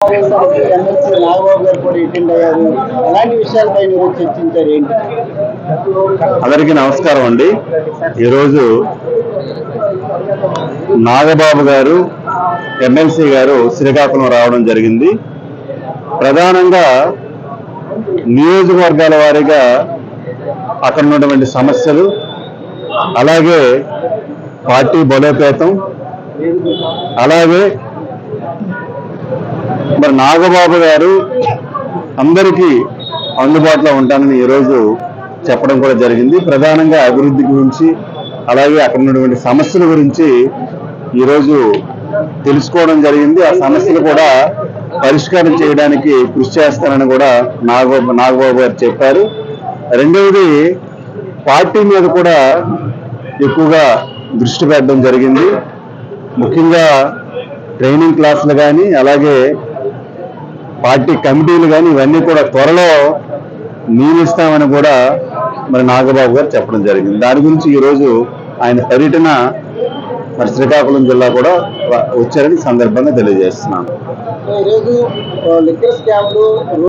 సమావేశానికి ఎమ్మెల్సీ నాగబాబు గారు కూడా అటెండ్ అయ్యారు విషయాలపై మీరు చర్చించారు ఏంటి అందరికీ నమస్కారం అండి. ఈరోజు నాగబాబు గారు ఎమ్మెల్సీ గారు శ్రీకాకుళం రావడం జరిగింది. ప్రధానంగా నియోజకవర్గాల వారీగా అక్కడ ఉన్నటువంటి సమస్యలు అలాగే పార్టీ బలోపేతం అలాగే మరి నాగబాబు గారు అందరికీ అందుబాటులో ఉంటానని ఈరోజు చెప్పడం కూడా జరిగింది. ప్రధానంగా అభివృద్ధి గురించి అలాగే అక్కడ ఉన్నటువంటి సమస్యల గురించి ఈరోజు తెలుసుకోవడం జరిగింది. ఆ సమస్యలు కూడా పరిష్కారం చేయడానికి కృషి చేస్తానని కూడా నాగబాబు నాగబాబు గారు చెప్పారు. రెండవది పార్టీ మీద కూడా ఎక్కువగా దృష్టి పెట్టడం జరిగింది. ముఖ్యంగా ట్రైనింగ్ క్లాసులు కానీ అలాగే పార్టీ కమిటీలు కానీ ఇవన్నీ కూడా త్వరలో నియమిస్తామని కూడా మరి నాగబాబు గారు చెప్పడం జరిగింది. దాని గురించి ఈరోజు ఆయన పర్యటన మరి శ్రీకాకుళం జిల్లా కూడా వచ్చారని సందర్భంగా తెలియజేస్తున్నాను. ఈరోజు లిక్కర్ స్కామ్లు